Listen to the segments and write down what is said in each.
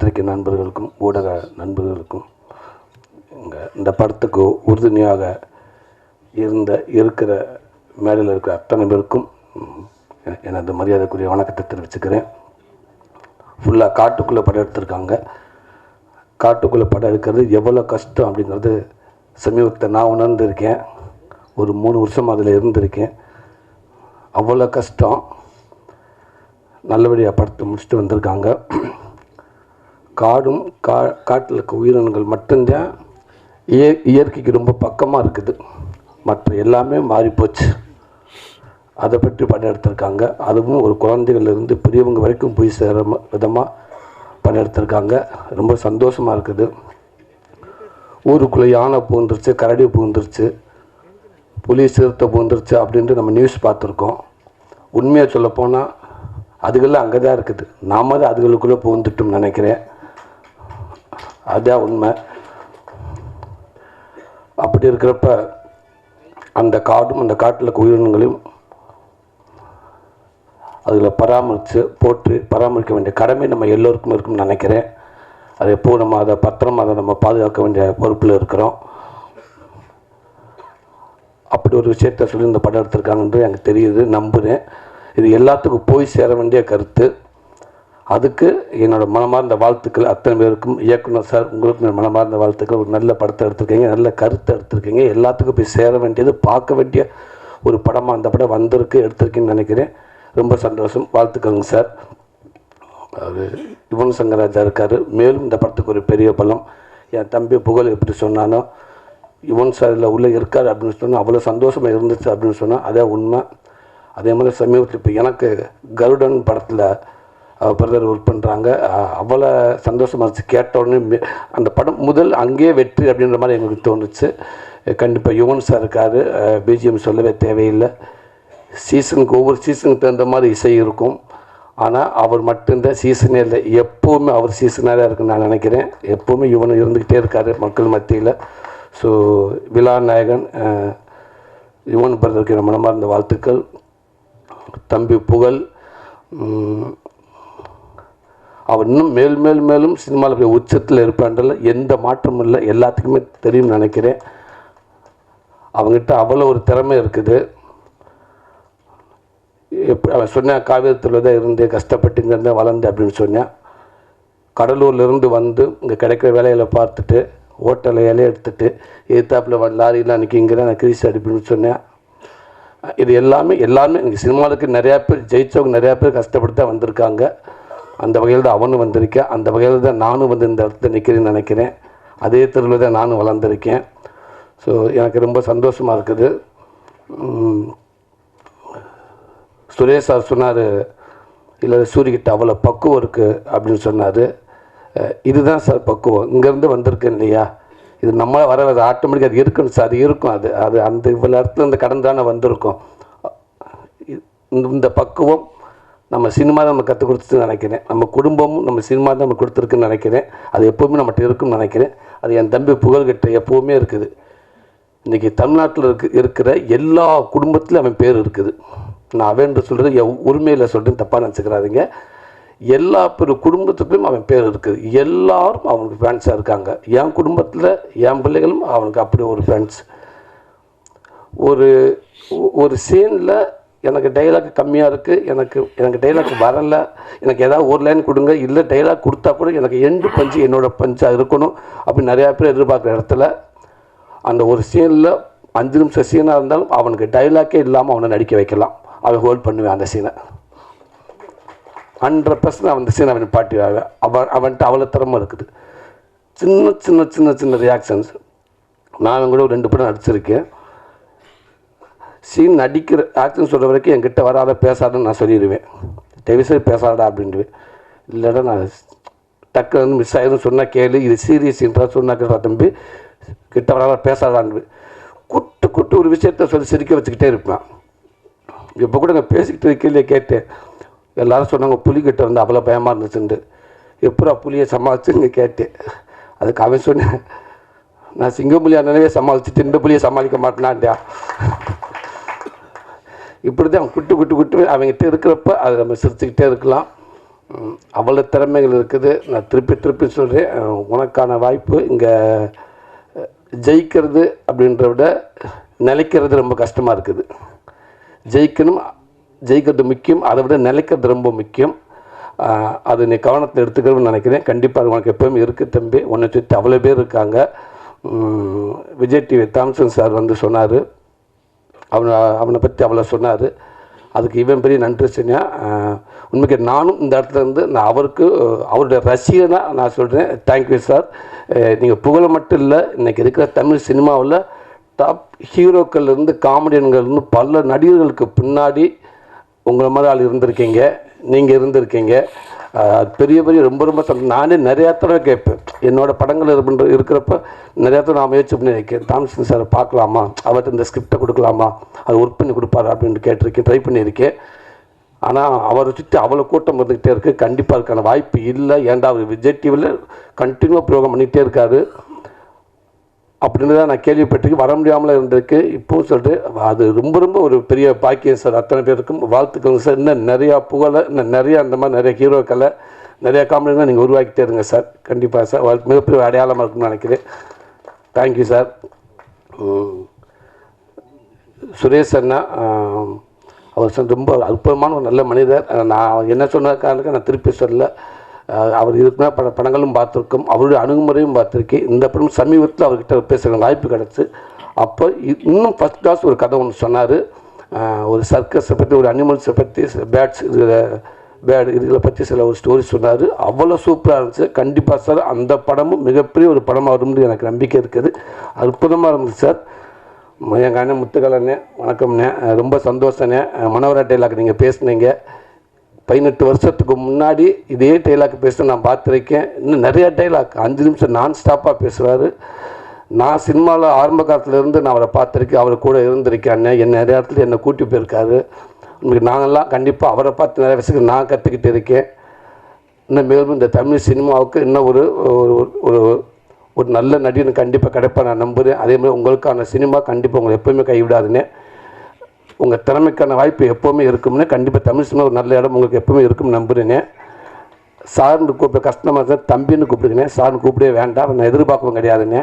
பத்திரிகை நண்பர்களுக்கும் ஊடக நண்பர்களுக்கும் இங்கே இந்த படத்துக்கு உறுதுணையாக இருந்த இருக்கிற மேடையில் இருக்கிற அத்தனை பேருக்கும் எனது மரியாதைக்குரிய வணக்கத்தை தெரிவிச்சுக்கிறேன். ஃபுல்லாக காட்டுக்குள்ளே படம் எடுத்திருக்காங்க. காட்டுக்குள்ளே படம் எடுக்கிறது எவ்வளோ கஷ்டம் அப்படிங்கிறது சமீபத்தை நான் உணர்ந்திருக்கேன். ஒரு மூணு வருஷம் அதில் இருந்திருக்கேன். அவ்வளோ கஷ்டம். நல்லபடியாக படத்தை முடிச்சுட்டு வந்திருக்காங்க. காடும் கா காட்டில் இருக்க உயிரினங்கள் மட்டும்தான் இய இயற்கைக்கு ரொம்ப பக்கமாக இருக்குது. மற்ற எல்லாமே மாறிப்போச்சு. அதை பற்றி படம் எடுத்திருக்காங்க அதுவும் ஒரு குழந்தைகள்லேருந்து பெரியவங்க வரைக்கும் போய் சேர விதமாக படம் எடுத்திருக்காங்க ரொம்ப சந்தோஷமாக இருக்குது. ஊருக்குள்ளே யானை பூந்துருச்சு கரடி பூந்துருச்சு புலி சிறுத்தை பூந்துருச்சு அப்படின்ட்டு நம்ம நியூஸ் பார்த்துருக்கோம். உண்மையாக சொல்லப்போனால் அதுகள்லாம் அங்கே தான் இருக்குது. நாம தான் அதுகளுக்குள்ளே பூந்துட்டோம்னு நினைக்கிறேன். அதுதான் உண்மை. அப்படி இருக்கிறப்ப அந்த காடும் அந்த காட்டில் இருக்க உயிரினங்களையும் அதில் பராமரித்து போட்டு பராமரிக்க வேண்டிய கடமை நம்ம எல்லோருக்கும் இருக்கும்னு நினைக்கிறேன். அது எப்போ நம்ம அதை பத்திரமா அதை நம்ம பாதுகாக்க வேண்டிய பொறுப்பில் இருக்கிறோம். அப்படி ஒரு விஷயத்த சொல்லி இந்த படம் எடுத்திருக்காங்கன்றது எனக்கு தெரியுது நம்புகிறேன் இது எல்லாத்துக்கும் போய் சேர வேண்டிய கருத்து. அதுக்கு என்னோட மனமார்ந்த வாழ்த்துக்கள். அத்தனை பேருக்கும் இயக்குனர் சார் உங்களுக்கும் என் மனமார்ந்த வாழ்த்துக்கள். ஒரு நல்ல படத்தை எடுத்திருக்கீங்க நல்ல கருத்தை எடுத்திருக்கீங்க. எல்லாத்துக்கும் போய் சேர வேண்டியது பார்க்க வேண்டிய ஒரு படமாக அந்த படம் வந்திருக்கு எடுத்திருக்கேன்னு நினைக்கிறேன். ரொம்ப சந்தோஷம். வாழ்த்துக்கங்க சார். அது யுவன் சங்கராஜா இருக்கார். மேலும் இந்த படத்துக்கு ஒரு பெரிய பலம். என் தம்பி புகழ் எப்படி சொன்னானோ யுவன் சார் இதில் உள்ளே இருக்கார் அப்படின்னு சொன்னால் அவ்வளோ சந்தோஷமாக இருந்துச்சு அப்படின்னு சொன்னால் அதே உண்மை. அதே மாதிரி சமீபத்தில் இப்போ எனக்கு கருடன் படத்தில் பிரதர் ஒர்க் பண்ணுறாங்க அவ்வளோ சந்தோஷமாக இருந்துச்சு. கேட்ட உடனே அந்த படம் முதல் அங்கேயே வெற்றி அப்படின்ற மாதிரி எங்களுக்கு தோணுச்சு. கண்டிப்பாக யுவன் சார் இருக்கார். பிஜிஎம் சொல்லவே தேவையில்லை. சீசனுக்கு ஒவ்வொரு சீசனுக்கு தகுந்த மாதிரி இசை இருக்கும். ஆனால் அவர் மட்டும்தான் சீசனே இல்லை. எப்போவுமே அவர் சீசனாக இருக்குன்னு நான் நினைக்கிறேன். எப்போவுமே யுவன் இருந்துக்கிட்டே இருக்கார் மக்கள் மத்தியில். ஸோ விழா நாயகன் யுவன் பிரதருக்கு ரொம்ப மனமார்ந்த வாழ்த்துக்கள். தம்பி புகழ் அவர் இன்னும் மேல் மேல் மேலும் சினிமாவில் போய் உச்சத்தில் இருப்பான்றல எந்த மாற்றமும் இல்லை. எல்லாத்துக்குமே தெரியும்னு நினைக்கிறேன். அவங்ககிட்ட அவ்வளோ ஒரு திறமை இருக்குது. எப்படி அவன் சொன்னான் காவிரத்தில் தான் இருந்து கஷ்டப்பட்டு இங்கே இருந்தால் வளர்ந்து அப்படின்னு சொன்னேன் கடலூர்லேருந்து வந்து இங்கே கிடைக்கிற வேலையில் பார்த்துட்டு ஹோட்டலில் இலையை எடுத்துட்டு எதிர்த்தாப்பில் லாரிலாம் நிற்கி இங்கே நான் கிரீஸ் அடிப்புன்னு சொன்னேன் இது எல்லாமே எல்லாமே எனக்கு சினிமாவுக்கு நிறையா பேர் ஜெயித்தவங்க நிறையா பேர் கஷ்டப்பட்டு தான் வந்திருக்காங்க. அந்த வகையில் தான் அவனும் வந்திருக்கேன். அந்த வகையில் தான் நானும் வந்து இந்த இடத்துல நிற்கிறேன்னு நினைக்கிறேன். அதே தெருவில் தான் நானும் வளர்ந்துருக்கேன். ஸோ எனக்கு ரொம்ப சந்தோஷமாக இருக்குது. சுரேஷ் சார் சொன்னார் இல்லை சூரியகிட்ட அவ்வளோ பக்குவம் இருக்குது அப்படின்னு சொன்னார். இதுதான் சார் பக்குவம். இங்கேருந்து வந்திருக்கேன் இல்லையா? இது நம்மளால் வர அது ஆட்டோமேட்டிக்காக அது இருக்கணும் சார் அது இருக்கும் அது. அது அந்த இவ்வளோ இடத்துல இந்த கடன் தானே வந்திருக்கும். இந்த இந்த பக்குவம் நம்ம சினிமா நம்ம கற்றுக் கொடுத்துட்டு நினைக்கிறேன். நம்ம குடும்பமும் நம்ம சினிமா தான் நம்ம கொடுத்துருக்குன்னு நினைக்கிறேன். அது எப்போவுமே நம்மகிட்ட இருக்குன்னு நினைக்கிறேன். அது என் தம்பி புகழ்கிட்ட எப்போவுமே இருக்குது. இன்றைக்கி தமிழ்நாட்டில் இருக்கு இருக்கிற எல்லா குடும்பத்திலும் அவன் பேர் இருக்குது. நான் அவன் சொல்கிறது என் உரிமையில் சொல்கிறேன் தப்பாக நினச்சிக்கிறாதீங்க. எல்லா பெரு குடும்பத்துக்குள்ளேயும் அவன் பேர் இருக்குது. எல்லாரும் அவனுக்கு ஃபேன்ஸாக இருக்காங்க. என் குடும்பத்தில் என் பிள்ளைகளும் அவனுக்கு அப்படி ஒரு ஃபேன்ஸ் ஒரு ஒரு சீனில் எனக்கு டைலாக் கம்மியாக இருக்குது எனக்கு எனக்கு டைலாக் வரல. எனக்கு ஏதாவது ஒரு லைன் கொடுங்க. இல்லை டைலாக் கொடுத்தா கூட எனக்கு எண்டு பஞ்சு என்னோடய பஞ்சாக இருக்கணும் அப்படின்னு நிறையா பேர் எதிர்பார்க்குற இடத்துல அந்த ஒரு சீனில் அஞ்சு நிமிஷம் சீனாக இருந்தாலும் அவனுக்கு டைலாக்கே இல்லாமல் அவனை நடிக்க வைக்கலாம். அவன் ஹோல்ட் பண்ணுவேன் அந்த சீனை ஹண்ட்ரட் பர்சன்ட் அவன் அந்த சீனை அவன் பாட்டி அவன் அவன்கிட்ட அவ்வளோ திறமை இருக்குது. சின்ன சின்ன சின்ன சின்ன ரியாக்ஷன்ஸ் நான் கூட ஒரு ரெண்டு படம் நடிச்சிருக்கேன். சீன் நடிக்கிற ஆக்ஷன் சொல்கிற வரைக்கும் என்கிட்ட வராத பேசாதன்னு நான் சொல்லிடுவேன். தயவுசெய்து பேசாதடா அப்படின்ட்டு இல்லைடா நான் டக்கு வந்து மிஸ் ஆகிடும் சொன்னால் கேளு இது சீரியஸ் இன்ட்ரா சொன்னாக்கிறா தம்பி. கிட்ட வராத பேசாதான்னு குட்டு குட்டு ஒரு விஷயத்த சொல்லி சிரிக்க வச்சுக்கிட்டே இருப்பேன். இப்போ கூட நான் பேசிக்கிட்டு இருக்கையிலே கேட்டேன். எல்லாரும் சொன்னாங்க புலிகிட்ட வந்து அவ்வளோ பயமாக இருந்துச்சுண்டு எப்படா புலியை சமாளிச்சுன்னு கேட்டேன். அதுக்கு அவன் சொன்னேன் நான் சிங்கப்புலி நினைவே சமாளிச்சுட்டு இந்த புலியை சமாளிக்க மாட்டேனான்டா இப்படி தான் குட்டு குட்டு குட்டு அவங்ககிட்ட இருக்கிறப்ப அதை நம்ம சிரிச்சுக்கிட்டே இருக்கலாம். அவ்வளோ திறமைகள் இருக்குது. நான் திருப்பி திருப்பி சொல்கிறேன் உனக்கான வாய்ப்பு இங்கே ஜெயிக்கிறது அப்படின்றத விட நிலைக்கிறது ரொம்ப கஷ்டமாக இருக்குது. ஜெயிக்கணும் ஜெயிக்கிறது முக்கியம். அதை விட நிலைக்கிறது ரொம்ப முக்கியம். அது நீ கவனத்தில் எடுத்துக்கணும்னு நினைக்கிறேன். கண்டிப்பாக உனக்கு எப்போயுமே இருக்குது தம்பி. உன்னை சுற்றி அவ்வளோ பேர் இருக்காங்க. விஜய் டிவி தாம்சன் சார் வந்து சொன்னார். அவனை அவனை பற்றி அவ்வளோ சொன்னார். அதுக்கு இவன் பெரிய நன்றி செஞ்சா உண்மைக்கு நானும் இந்த இடத்துல இருந்து நான் அவருக்கு அவருடைய ரசிகனாக நான் சொல்கிறேன் தேங்க்யூ சார் நீங்கள் புகழ மட்டும் இல்லை இன்றைக்கி இருக்கிற தமிழ் சினிமாவில் டாப் ஹீரோக்கள்லேருந்து காமெடியன்கள்லேருந்து பல நடிகர்களுக்கு பின்னாடி உங்களை மாதிரி ஆள் இருந்திருக்கீங்க. நீங்கள் இருந்திருக்கீங்க. பெரிய பெரிய ரொம்ப ரொம்ப நானே நிறையா தடவை கேட்பேன். என்னோடய படங்கள் இருக்கின்ற இருக்கிறப்ப நிறையா தடவை நான் முயற்சி பண்ணி இருக்கேன் தாமசன் சார் பார்க்கலாமா? அவர்கிட்ட இந்த ஸ்கிரிப்டை கொடுக்கலாமா? அது ஒர்க் பண்ணி கொடுப்பாரு அப்படின்னு கேட்டிருக்கேன் ட்ரை பண்ணியிருக்கேன். ஆனால் அவரை சுற்றி அவ்வளோ கூட்டம் வந்துக்கிட்டே இருக்குது கண்டிப்பாக இருக்கான வாய்ப்பு இல்லை. ஏன்டா அவர் விஜய் டிவியில் கண்டினியூவாக ப்ரோக்ராம் பண்ணிகிட்டே இருக்காரு. அப்படின்னு தான் நான் கேள்விப்பட்டிருக்கேன். வர முடியாமல் இருந்திருக்கு. இப்போவும் சொல்லிட்டு அது ரொம்ப ரொம்ப ஒரு பெரிய பாக்கியம் சார். அத்தனை பேருக்கும் வாழ்த்துக்கள் சார். இன்னும் நிறையா புகழை இன்னும் நிறையா அந்த மாதிரி நிறைய ஹீரோக்களை நிறையா காமெடிகளை நீங்கள் உருவாக்கிட்டே இருங்க சார். கண்டிப்பாக சார். வாழ்த்து மிகப்பெரிய அடையாளமாக இருக்கும்னு நினைக்கிறேன். Thank you sir. சுரேஷ் அண்ணா அவர் சார் ரொம்ப அற்புதமான ஒரு நல்ல மனிதர். நான் என்ன சொன்ன காரணத்துக்கு நான் திருப்பி சொல்லலை. அவர் இதுக்கு மேலே படங்களும் பார்த்துருக்கோம். அவருடைய அணுகுமுறையும் பார்த்துருக்கேன் இந்த படம் சமீபத்தில் அவர்கிட்ட பேசுகிற வாய்ப்பு கிடச்சி. அப்போ இ- இன்னும் ஃபஸ்ட் கிளாஸ் ஒரு கதை ஒன்று சொன்னார். ஒரு சர்க்கஸை பற்றி ஒரு அனிமல்ஸை பற்றி பேட்ஸ் இதில் பேட் இதுகளை பற்றி சில ஒரு ஸ்டோரி சொன்னார். அவ்வளோ சூப்பராக இருந்துச்சு. கண்டிப்பாக சார் அந்த படமும் மிகப்பெரிய ஒரு படமாக வரும்னு எனக்கு நம்பிக்கை இருக்குது. அற்புதமாக இருந்துச்சு சார் எங்கள் அண்ணன் முத்துக்கலண்ணே வணக்கம்ண்ணே ரொம்ப சந்தோஷண்ணே மனோரா மனோகரா டைலாக் நீங்கள் பேசுனீங்க. பதினெட்டு வருஷத்துக்கு முன்னாடி இதே டைலாக் பேச நான் பார்த்துருக்கேன். இன்னும் நிறையா டைலாக் அஞ்சு நிமிஷம் நான் ஸ்டாப்பாக பேசுகிறாரு நான் சினிமாவில் ஆரம்ப காலத்துலேருந்து நான் அவரை பார்த்துருக்கேன். அவர் கூட இருந்திருக்கேன் என்ன நிறைய இடத்துல என்னை கூட்டி போயிருக்காரு. உங்களுக்கு நாங்கள்லாம் கண்டிப்பாக அவரை பார்த்து நிறைய விஷயங்கள் நான் கற்றுக்கிட்டு இருக்கேன். இன்னும் மேலும் இந்த தமிழ் சினிமாவுக்கு இன்னும் ஒரு ஒரு ஒரு ஒரு நல்ல நடிகன் கண்டிப்பாக கிடைப்பா நான் நம்புகிறேன் அதே மாதிரி உங்களுக்கான சினிமா கண்டிப்பாக உங்களை எப்போவுமே கைவிடாதுன்னு உங்கள் திறமைக்கான வாய்ப்பு எப்போவுமே இருக்கும்னு கண்டிப்பாக தமிழ் சினிமா ஒரு நல்ல இடம் உங்களுக்கு எப்போவுமே இருக்கும்னு நம்புகிறேனே சார்னு கூப்பிட கஷ்டமாக இருந்தால் தம்பின்னு கூப்பிடுங்க சார்னு கூப்பிடவே வேண்டாம். நான் எதிர்பார்க்கவும் கிடையாதுண்ணே.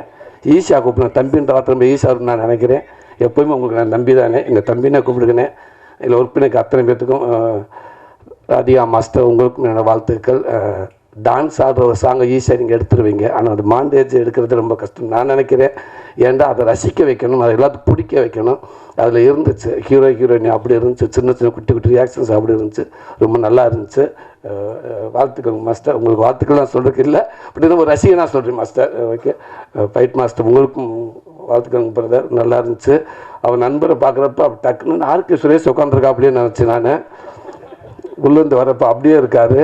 ஈஸியாக கூப்பிடுங்க தம்பின்ற வார்த்தை ரொம்ப ஈஸியாக நான் நினைக்கிறேன். எப்போவுமே உங்களுக்கு நான் நம்பி தானே எங்கள் தம்பினே கூப்பிடுங்கண்ணே. இதில் உறுப்பினருக்கு அத்தனை பேர்த்துக்கும் ராதிகா மாஸ்டர் உங்களுக்கும் என்னோட வாழ்த்துக்கள். டான்ஸ் ஆடுற ஒரு சாங்கை ஈஸியாக நீங்கள் எடுத்துருவீங்க. ஆனால் அது மாண்டேஜ் எடுக்கிறது ரொம்ப கஷ்டம். நான் நினைக்கிறேன் ஏன்டா அதை ரசிக்க வைக்கணும் அதை எல்லாத்தையும் பிடிக்க வைக்கணும். அதில் இருந்துச்சு. ஹீரோ ஹீரோயின் அப்படி இருந்துச்சு. சின்ன சின்ன குட்டி குட்டி ரியாக்ஷன்ஸ் அப்படி இருந்துச்சு. ரொம்ப நல்லா இருந்துச்சு. வாழ்த்துக்கள் மாஸ்டர் உங்களுக்கு வாழ்த்துக்கள் நான் சொல்கிறதுக்கு இல்லை. பட் இது ஒரு ரசிகனாக சொல்கிறேன் மாஸ்டர் ஓகே ஃபைட் மாஸ்டர் உங்களுக்கும் வாழ்த்துக்கள் பிரதர் நல்லா இருந்துச்சு. அவன் நண்பரை பார்க்குறப்ப டக்குன்னு ஆர்கே சுரேஷ் உட்காந்துருக்கா அப்படியே நினச்சேன் நான். உள்ளேருந்து வரப்போ அப்படியே இருக்கார்.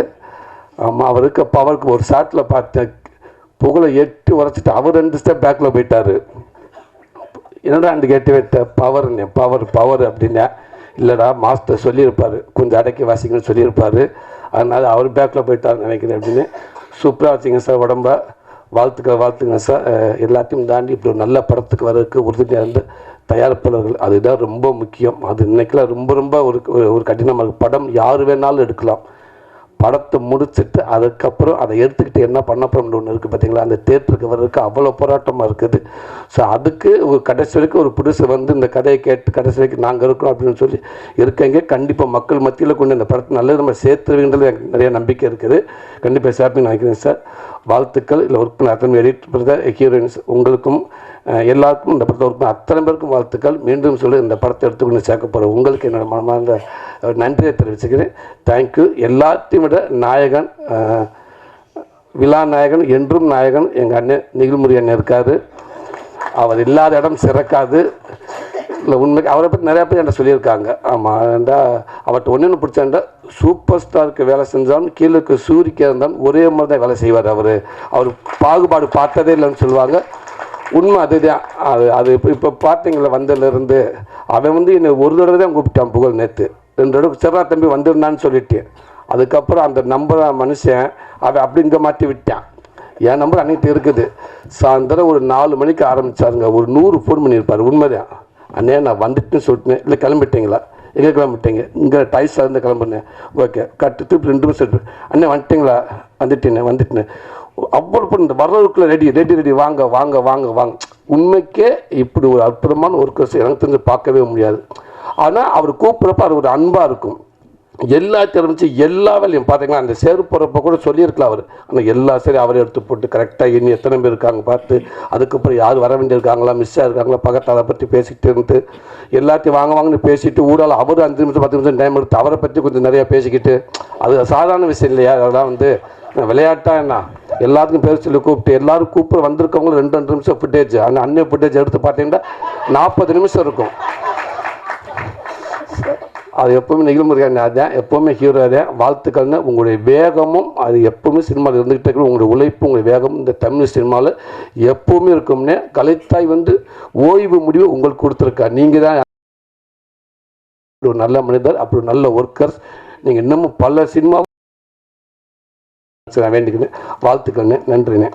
ஆமாம் அவருக்கு அப்போ அவருக்கு ஒரு ஷாட்டில் பார்த்தேன் புகழை எட்டு உரைச்சிட்டு அவர் ரெண்டு ஸ்டெப் பேக்கில் போயிட்டார். என்னடா அந்த கேட்டு விட்ட பவர் பவர் பவர் அப்படின்னா இல்லைடா மாஸ்டர் சொல்லியிருப்பார். கொஞ்சம் அடக்கி வாசிங்கன்னு சொல்லியிருப்பார். அதனால் அவர் பேக்கில் போயிட்டார் நினைக்கிறேன் அப்படின்னு சூப்பராக வச்சிங்க சார் உடம்ப. வாழ்த்துக்கள் வாழ்த்துங்க சார் எல்லாத்தையும் தாண்டி இப்படி ஒரு நல்ல படத்துக்கு வரதுக்கு உறுதுணையாக இருந்து தயாரிப்பாளர்கள் அதுதான் ரொம்ப முக்கியம். அது இன்றைக்கெல்லாம் ரொம்ப ரொம்ப ஒரு ஒரு- கடினமாக படம் யார் வேணாலும் எடுக்கலாம். படத்தை முடிச்சுட்டு அதுக்கப்புறம் அதை எடுத்துக்கிட்டு என்ன பண்ண போகிறோம்னு ஒன்று இருக்குது பார்த்தீங்களா அந்த தேட்டருக்கு வர்றதுக்கு அவ்வளோ போராட்டமாக இருக்குது. ஸோ அதுக்கு ஒரு கடைசி வரைக்கும் ஒரு புதுசு வந்து இந்த கதையை கேட்டு கடைசி வரைக்கும் நாங்கள் இருக்கோம் அப்படின்னு சொல்லி இருக்கீங்க கண்டிப்பாக மக்கள் மத்தியில் கொண்டு இந்த படத்தை நல்லது நம்ம சேர்த்துருவீங்கன்றது எனக்கு நிறைய நம்பிக்கை இருக்குது. கண்டிப்பாக சேர்ப்பேன்னு நினைக்கிறேன் சார். வாழ்த்துக்கள். இல்லை ஒர்க் பண்ண அத்தனை எடிட் பிரதர் ஹீரோயின்ஸ் உங்களுக்கும் எல்லாருக்கும் இந்த படத்தை ஒரு அத்தனை பேருக்கும் வாழ்த்துக்கள். மீண்டும் சொல்லி இந்த படத்தை எடுத்துக்கொண்டு சேர்க்க போகிற உங்களுக்கு என்னோட மனமார்ந்த நன்றியை தெரிவிச்சுக்கிறேன். தேங்க்யூ எல்லாத்தையும் விட நாயகன் விழா நாயகன் என்றும் நாயகன் எங்கள் அண்ணன் நிகழ்முறை அண்ணன் இருக்காது அவர் இல்லாத இடம் சிறக்காது. இல்லை உண்மைக்கு அவரை பற்றி நிறையா பேர் என்கிட்ட சொல்லியிருக்காங்க. ஆமாம் ஏண்டா அவர்கிட்ட ஒன்று ஒன்று பிடிச்சாண்டா சூப்பர் ஸ்டாருக்கு வேலை செஞ்சாலும் கீழே இருக்க சூரிக்கா இருந்தாலும் ஒரே மாதிரி தான் வேலை செய்வார் அவர். அவர் பாகுபாடு பார்த்ததே இல்லைன்னு சொல்லுவாங்க. உண்மை அதுதான். அது அது இப்போ இப்போ பார்த்தீங்களா வந்ததுலேருந்து அவன் வந்து என்னை ஒரு தடவை தான் கூப்பிட்டான் புகழ் நேற்று ரெண்டு தடவை சிறா தம்பி வந்திருந்தான்னு சொல்லிட்டு. அதுக்கப்புறம் அந்த நம்பரை மனுஷன் அவன் அப்படி இங்கே மாட்டி விட்டான். என் நம்பர் அன்னைக்கு இருக்குது. சாயந்தரம் ஒரு நாலு மணிக்கு ஆரம்பிச்சாருங்க. ஒரு நூறு ஃபோன் பண்ணியிருப்பார். உண்மைதான். அண்ணே நான் வந்துட்டுன்னு சொல்லிட்டேன். இல்லை கிளம்பிட்டீங்களா? எங்கே கிளம்பிட்டீங்க? இங்கே டைஸாக இருந்து கிளம்புனேன். ஓகே கட்டு திருப்பி ரெண்டு நிமிஷம் அண்ணே வந்துட்டீங்களா? வந்துட்டேனே வந்துட்டேன். அவ்வளோ இந்த வர்றதுக்குள்ள ரெடி ரெடி ரெடி வாங்க வாங்க வாங்க வாங்க. உண்மைக்கே இப்படி ஒரு அற்புதமான ஒர்க்கர்ஸ் எனக்கு தெரிஞ்சு பார்க்கவே முடியாது. ஆனால் அவர் கூப்பிட்றப்ப அது ஒரு அன்பாக இருக்கும். எல்லா திறமைச்சு எல்லா வேலையும் பார்த்தீங்கன்னா அந்த சேரு போகிறப்ப கூட சொல்லியிருக்கலாம் அவர். ஆனால் எல்லா சரி அவரை எடுத்து போட்டு கரெக்டாக இனி எத்தனை பேர் இருக்காங்க பார்த்து அதுக்கப்புறம் யார் வர வேண்டியிருக்காங்களா மிஸ்ஸாக இருக்காங்களா பக்கத்தால் பற்றி பேசிக்கிட்டு இருந்து எல்லாத்தையும் வாங்க வாங்கன்னு பேசிட்டு ஊடால் அவர் அஞ்சு நிமிஷம் பத்து நிமிஷம் டைம் எடுத்து அவரை பற்றி கொஞ்சம் நிறையா பேசிக்கிட்டு அது சாதாரண விஷயம் இல்லையா? அதெல்லாம் வந்து விளையாட்டா என்ன? எல்லாத்துக்கும் பேர் சொல்லி கூப்பிட்டு எல்லாரும் கூப்பிட வந்திருக்கவங்க ரெண்டு ரெண்டு நிமிஷம் ஃபுட்டேஜ் அந்த அன்னை ஃபுட்டேஜ் எடுத்து பார்த்தீங்கன்னா நாற்பது நிமிஷம் இருக்கும். அது எப்பவுமே நிகழ்முறையான அதான் எப்போவுமே ஹீரோ அதான். வாழ்த்துக்கள்னு உங்களுடைய வேகமும் அது எப்பவுமே சினிமாவில் இருந்துகிட்டே இருக்கும் உங்களுடைய உழைப்பு உங்களுடைய வேகம் இந்த தமிழ் சினிமாவில் எப்போவுமே இருக்கும்னே கலைத்தாய் வந்து ஓய்வு முடிவு உங்களுக்கு கொடுத்துருக்கா நீங்கள் தான் ஒரு நல்ல மனிதர் அப்படி நல்ல ஒர்க்கர்ஸ் நீங்கள் இன்னமும் பல சினிமா வேண்டிக்கிறேன் வாழ்த்துக்கள்னு நன்றிண்ணே